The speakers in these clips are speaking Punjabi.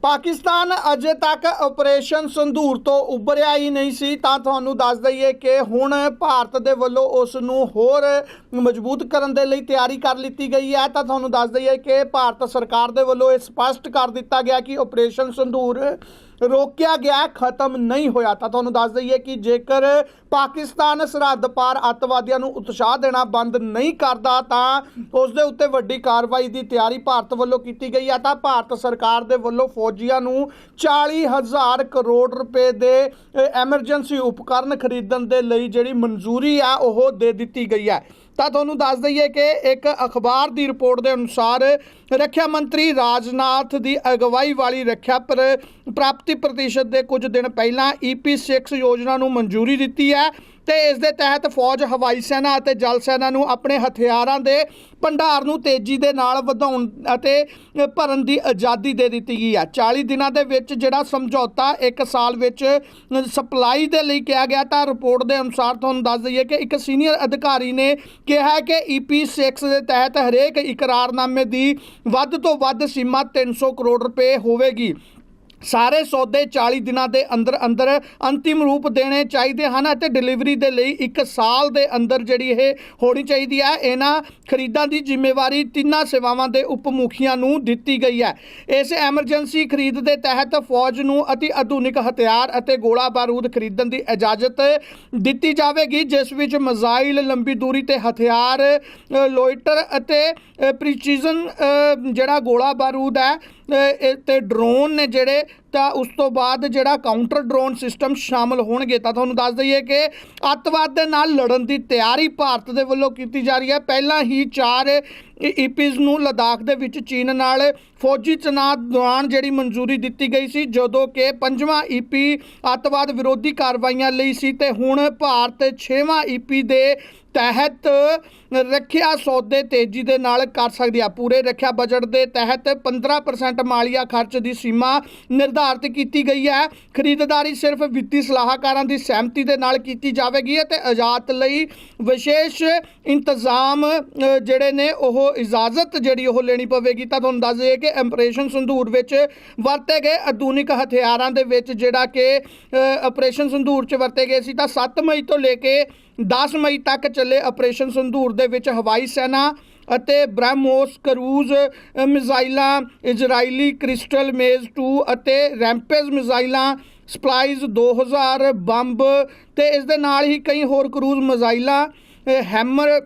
ਪਾਕਿਸਤਾਨ ਅਜੇ ਤੱਕ ਆਪਰੇਸ਼ਨ ਸੰਧੂਰ ਤੋਂ ਉੱਭਰਿਆ ਹੀ ਨਹੀਂ ਸੀ, ਤਾਂ ਤੁਹਾਨੂੰ ਦੱਸ ਦਈਏ ਕਿ ਹੁਣ ਭਾਰਤ ਦੇ ਵੱਲੋਂ ਉਸ ਨੂੰ ਹੋਰ ਮਜ਼ਬੂਤ ਕਰਨ ਦੇ ਲਈ ਤਿਆਰੀ ਕਰ ਲਿੱਤੀ ਗਈ ਹੈ। ਤਾਂ ਤੁਹਾਨੂੰ ਦੱਸ ਦਈਏ ਕਿ ਭਾਰਤ ਸਰਕਾਰ ਦੇ ਵੱਲੋਂ ਇਹ ਸਪਸ਼ਟ ਕਰ ਦਿੱਤਾ ਗਿਆ ਕਿ ਆਪਰੇਸ਼ਨ ਸੰਧੂਰ ਰੋਕਿਆ ਗਿਆ ਖਤਮ ਨਹੀਂ ਹੋਇਆ। ਤਾਂ ਤੁਹਾਨੂੰ ਦੱਸ ਦਈਏ ਕਿ ਜੇਕਰ ਪਾਕਿਸਤਾਨ ਸਰਹੱਦ ਪਾਰ ਅੱਤਵਾਦੀਆਂ ਨੂੰ ਉਤਸ਼ਾਹ ਦੇਣਾ ਬੰਦ ਨਹੀਂ ਕਰਦਾ, ਤਾਂ ਉਸ ਦੇ ਉੱਤੇ ਵੱਡੀ ਕਾਰਵਾਈ ਦੀ ਤਿਆਰੀ ਭਾਰਤ ਵੱਲੋਂ ਕੀਤੀ ਗਈ ਹੈ। ਤਾਂ ਭਾਰਤ ਸਰਕਾਰ ਦੇ ਵੱਲੋਂ ਫੌਜੀਆਂ ਨੂੰ 40000 ਕਰੋੜ ਰੁਪਏ ਦੇ ਐਮਰਜੈਂਸੀ ਉਪਕਰਨ ਖਰੀਦਣ ਦੇ ਲਈ ਜਿਹੜੀ ਮਨਜ਼ੂਰੀ ਆ, ਉਹ ਦੇ ਦਿੱਤੀ ਗਈ ਹੈ। ਤਾਂ ਤੁਹਾਨੂੰ ਦੱਸ ਦਈਏ ਕਿ ਇੱਕ ਅਖਬਾਰ ਦੀ ਰਿਪੋਰਟ ਦੇ ਅਨੁਸਾਰ ਰੱਖਿਆ ਮੰਤਰੀ ਰਾਜਨਾਥ ਦੀ ਅਗਵਾਈ ਵਾਲੀ ਰੱਖਿਆ ਪਰ ਪ੍ਰਾਪਤੀ ਪ੍ਰਤੀਸ਼ਤ ਦੇ ਕੁਝ ਦਿਨ ਪਹਿਲਾਂ EP6 ਯੋਜਨਾ ਨੂੰ ਮਨਜ਼ੂਰੀ ਦਿੱਤੀ ਹੈ। ਤੇ ਇਸ ਦੇ ਤਹਿਤ ਫੌਜ ਹਵਾਈ ਸੈਨਾ ਅਤੇ ਜਲ ਸੈਨਾ ਨੂੰ ਆਪਣੇ ਹਥਿਆਰਾਂ ਦੇ ਭੰਡਾਰ ਨੂੰ ਤੇਜ਼ੀ ਦੇ ਨਾਲ ਵਧਾਉਣ ਅਤੇ ਭਰਨ ਦੀ ਆਜ਼ਾਦੀ ਦੇ ਦਿੱਤੀ ਗਈ ਹੈ। 40 ਦਿਨਾਂ ਦੇ ਵਿੱਚ ਜਿਹੜਾ ਸਮਝੌਤਾ 1 ਸਾਲ ਵਿੱਚ ਸਪਲਾਈ ਦੇ ਲਈ ਕਿਹਾ ਗਿਆ ਤਾਂ ਰਿਪੋਰਟ ਦੇ ਅਨੁਸਾਰ ਤੁਹਾਨੂੰ ਦੱਸ ਦਈਏ ਕਿ ਇੱਕ ਸੀਨੀਅਰ ਅਧਿਕਾਰੀ ਨੇ ਕਿਹਾ ਕਿ EP6 ਦੇ ਤਹਿਤ ਹਰੇਕ ਇਕਰਾਰਨਾਮੇ ਦੀ ਵੱਧ ਤੋਂ ਵੱਧ ਸੀਮਾ 300 ਕਰੋੜ ਰੁਪਏ ਹੋਵੇਗੀ। ਸਾਰੇ ਸੌਦੇ 40 ਦਿਨਾਂ ਦੇ ਅੰਦਰ ਅੰਦਰ ਅੰਤਿਮ ਰੂਪ ਦੇਣੇ ਚਾਹੀਦੇ ਹਨ ਅਤੇ ਡਿਲੀਵਰੀ ਦੇ ਲਈ 1 ਸਾਲ ਦੇ ਅੰਦਰ ਜਿਹੜੀ ਇਹ ਹੋਣੀ ਚਾਹੀਦੀ ਹੈ। ਇਹਨਾਂ ਖਰੀਦਾਂ ਦੀ ਜ਼ਿੰਮੇਵਾਰੀ ਤਿੰਨਾਂ ਸੇਵਾਵਾਂ ਦੇ ਉਪ ਮੁਖੀਆਂ ਨੂੰ ਦਿੱਤੀ ਗਈ ਹੈ। ਇਸ ਐਮਰਜੈਂਸੀ ਖਰੀਦ ਦੇ ਤਹਿਤ ਫੌਜ ਨੂੰ ਅਤੀ ਆਧੁਨਿਕ ਹਥਿਆਰ ਅਤੇ ਗੋਲਾ ਬਾਰੂਦ ਖਰੀਦਣ ਦੀ ਇਜਾਜ਼ਤ ਦਿੱਤੀ ਜਾਵੇਗੀ, ਜਿਸ ਵਿੱਚ ਮਜ਼ਾਈਲ, ਲੰਬੀ ਦੂਰੀ ਤੇ ਹਥਿਆਰ ਲੋਇਟਰ ਅਤੇ ਪ੍ਰੀਸੀਜ਼ਨ ਜਿਹੜਾ ਗੋਲਾ ਬਾਰੂਦ ਹੈ ਤੇ ਡਰੋਨ ਨੇ ਜਿਹੜੇ ਤਾਂ ਉਸ ਤੋਂ ਬਾਅਦ ਜਿਹੜਾ ਕਾਊਂਟਰ ਡਰੋਨ ਸਿਸਟਮ ਸ਼ਾਮਲ ਹੋਣਗੇ, ਤਾਂ ਤੁਹਾਨੂੰ ਦੱਸ ਦਈਏ ਕਿ ਅੱਤਵਾਦ ਦੇ ਨਾਲ ਲੜਨ ਦੀ ਤਿਆਰੀ ਭਾਰਤ ਦੇ ਵੱਲੋਂ ਕੀਤੀ ਜਾ ਰਹੀ ਹੈ। ਪਹਿਲਾਂ ਹੀ ਚਾਰ ਈਪੀਜ਼ ਨੂੰ ਲਦਾਖ ਦੇ ਵਿੱਚ ਚੀਨ ਨਾਲ ਫੌਜੀ ਤਨਾਤ ਦੌਰਾਨ ਜਿਹੜੀ ਮਨਜ਼ੂਰੀ ਦਿੱਤੀ ਗਈ ਸੀ, ਜਦੋਂ ਕਿ ਪੰਜਵਾਂ ਈਪੀ ਅੱਤਵਾਦ ਵਿਰੋਧੀ ਕਾਰਵਾਈਆਂ ਲਈ ਸੀ ਤੇ ਹੁਣ ਭਾਰਤ ਛੇਵਾਂ ਈਪੀ ਦੇ ਤਹਿਤ ਰੱਖਿਆ ਸੌਦੇ ਤੇਜ਼ੀ ਦੇ ਨਾਲ ਕਰ ਸਕਦੀ ਆ। ਪੂਰੇ ਰੱਖਿਆ ਬਜਟ ਦੇ ਤਹਿਤ 15% ਮਾਲੀਆ ਖਰਚ ਦੀ ਸੀਮਾ ਨਿਰਧਾਰਿਤ ਕੀਤੀ ਗਈ ਹੈ। ਖਰੀਦਦਾਰੀ ਸਿਰਫ ਵਿੱਤੀ ਸਲਾਹਕਾਰਾਂ ਦੀ ਸਹਿਮਤੀ ਦੇ ਨਾਲ ਕੀਤੀ ਜਾਵੇਗੀ ਅਤੇ ਆਜ਼ਾਦ ਲਈ ਵਿਸ਼ੇਸ਼ ਇੰਤਜ਼ਾਮ ਜਿਹੜੇ ਨੇ ਉਹ ਇਜਾਜ਼ਤ ਜਿਹੜੀ ਉਹ ਲੈਣੀ ਪਵੇਗੀ। ਤਾਂ ਤੁਹਾਨੂੰ ਦੱਸ ਦਈਏ ਕਿ ਆਪਰੇਸ਼ਨ ਸੰਧੂਰ ਵਿੱਚ ਵਰਤੇ ਗਏ ਆਧੁਨਿਕ ਹਥਿਆਰਾਂ ਦੇ ਵਿੱਚ ਜਿਹੜਾ ਕਿ ਆਪਰੇਸ਼ਨ ਸੰਧੂਰ 'ਚ ਵਰਤੇ ਗਏ ਸੀ। ਤਾਂ 7 ਮਈ ਤੋਂ ਲੈ ਕੇ 10 ਮਈ ਤੱਕ ਚੱਲੇ ਆਪਰੇਸ਼ਨ ਸੰਧੂਰ ਦੇ ਵਿੱਚ ਹਵਾਈ ਸੈਨਾ ਅਤੇ ਬ੍ਰਹਮੋਸ ਕਰੂਜ਼ ਮਿਜ਼ਾਈਲਾਂ, ਇਜ਼ਰਾਈਲੀ ਕ੍ਰਿਸਟਲ ਮੇਜ਼ 2 ਅਤੇ ਰੈਂਪੇਜ ਮਿਜ਼ਾਈਲਾਂ, ਸਪਲਾਈਜ਼ 2000 ਬੰਬ ਤੇ ਇਸ ਦੇ ਨਾਲ ਹੀ ਕਈ ਹੋਰ ਕਰੂਜ਼ ਮਿਜ਼ਾਈਲਾਂ ਹੈਮਰ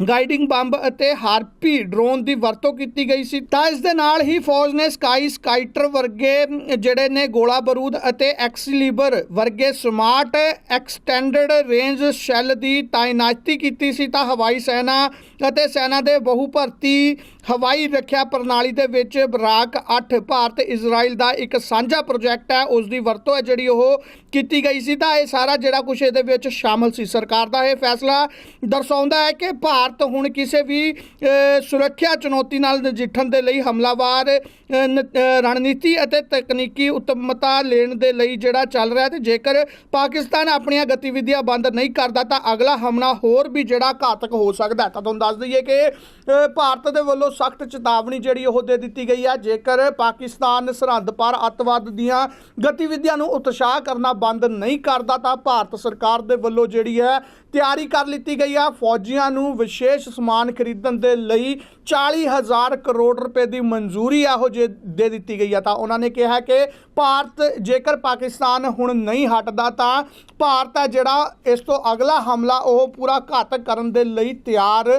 ਗਾਈਡਿੰਗ ਬੰਬ ਅਤੇ ਹਾਰਪੀ ਡਰੋਨ ਦੀ ਵਰਤੋਂ ਕੀਤੀ ਗਈ ਸੀ। ਤਾਂ ਇਸ ਦੇ ਨਾਲ ਹੀ ਫੌਜ ਨੇ ਸਕਾਈ ਸਕਾਈਟਰ ਵਰਗੇ ਜਿਹੜੇ ਨੇ ਗੋਲਾ ਬਾਰੂਦ ਅਤੇ ਐਕਸਲੀਬਰ ਵਰਗੇ ਸਮਾਰਟ ਐਕਸਟੈਂਡਡ ਰੇਂਜ ਸ਼ੈੱਲ ਦੀ ਤਾਇਨਾਤੀ ਕੀਤੀ ਸੀ। ਤਾਂ ਹਵਾਈ ਸੈਨਾ ਅਤੇ ਸੈਨਾ ਦੇ ਬਹੁ ਭਰਤੀ ਹਵਾਈ ਰੱਖਿਆ ਪ੍ਰਣਾਲੀ ਦੇ ਵਿੱਚ ਬਰਾਕ 8 ਭਾਰਤ ਇਜ਼ਰਾਈਲ ਦਾ ਇੱਕ ਸਾਂਝਾ ਪ੍ਰੋਜੈਕਟ ਹੈ। ਉਸ ਦੀ ਵਰਤੋਂ ਹੈ ਜਿਹੜੀ ਉਹ ਕੀਤੀ ਗਈ ਸੀ। ਤਾਂ ਇਹ ਸਾਰਾ ਜਿਹੜਾ ਕੁਝ ਇਹਦੇ ਵਿੱਚ ਸ਼ਾਮਲ ਸੀ। ਸਰਕਾਰ ਦਾ ਇਹ ਫੈਸਲਾ ਦਰਸਾਉਂਦਾ ਹੈ ਕਿ ਭਾਰਤ ਭਾਰਤ ਹੁਣ ਕਿਸੇ ਵੀ ਸੁਰੱਖਿਆ ਚੁਣੌਤੀ ਨਾਲ ਨਜਿੱਠਣ ਦੇ ਲਈ ਹਮਲਾਵਾਰ ਰਣਨੀਤੀ ਅਤੇ ਤਕਨੀਕੀ ਉਤਮਤਾ ਲੈਣ ਦੇ ਲਈ ਜਿਹੜਾ ਚੱਲ ਰਿਹਾ ਤੇ ਜੇਕਰ ਪਾਕਿਸਤਾਨ ਆਪਣੀਆਂ ਗਤੀਵਿਧੀਆਂ ਬੰਦ ਨਹੀਂ ਕਰਦਾ ਤਾਂ ਅਗਲਾ ਹਮਲਾ ਹੋਰ ਵੀ ਜਿਹੜਾ ਘਾਤਕ ਹੋ ਸਕਦਾ ਤਾਂ ਤੁਹਾਨੂੰ ਦੱਸ ਦਈਏ ਕਿ ਭਾਰਤ ਦੇ ਵੱਲੋਂ ਸਖਤ ਚੇਤਾਵਨੀ ਜਿਹੜੀ ਉਹ ਦੇ ਦਿੱਤੀ ਗਈ ਹੈ। ਜੇਕਰ ਪਾਕਿਸਤਾਨ ਸਰਹੱਦ ਪਾਰ ਅੱਤਵਾਦ ਦੀਆਂ ਗਤੀਵਿਧੀਆਂ ਨੂੰ ਉਤਸ਼ਾਹ ਕਰਨਾ ਬੰਦ ਨਹੀਂ ਕਰਦਾ ਤਾਂ ਭਾਰਤ ਸਰਕਾਰ ਦੇ ਵੱਲੋਂ ਜਿਹੜੀ ਹੈ ਤਿਆਰੀ ਕਰ ਲਿੱਤੀ ਗਈ ਆ ਫੌਜੀਆਂ ਨੂੰ ਵਿਸ਼ੇਸ਼ ਸਮਾਨ ਖਰੀਦਣ ਦੇ ਲਈ 40000 ਕਰੋੜ ਰੁਪਏ ਦੀ ਮਨਜ਼ੂਰੀ ਆ ਉਹ ਜੇ ਦੇ ਦਿੱਤੀ ਗਈ ਆ। ਤਾਂ ਉਹਨਾਂ ਨੇ ਕਿਹਾ ਕਿ ਭਾਰਤ ਜੇਕਰ ਪਾਕਿਸਤਾਨ ਹੁਣ ਨਹੀਂ ਹਟਦਾ ਤਾਂ ਭਾਰਤ ਹੈ ਜਿਹੜਾ ਇਸ ਤੋਂ ਅਗਲਾ ਹਮਲਾ ਉਹ ਪੂਰਾ ਘਾਤਕ ਕਰਨ ਦੇ ਲਈ ਤਿਆਰ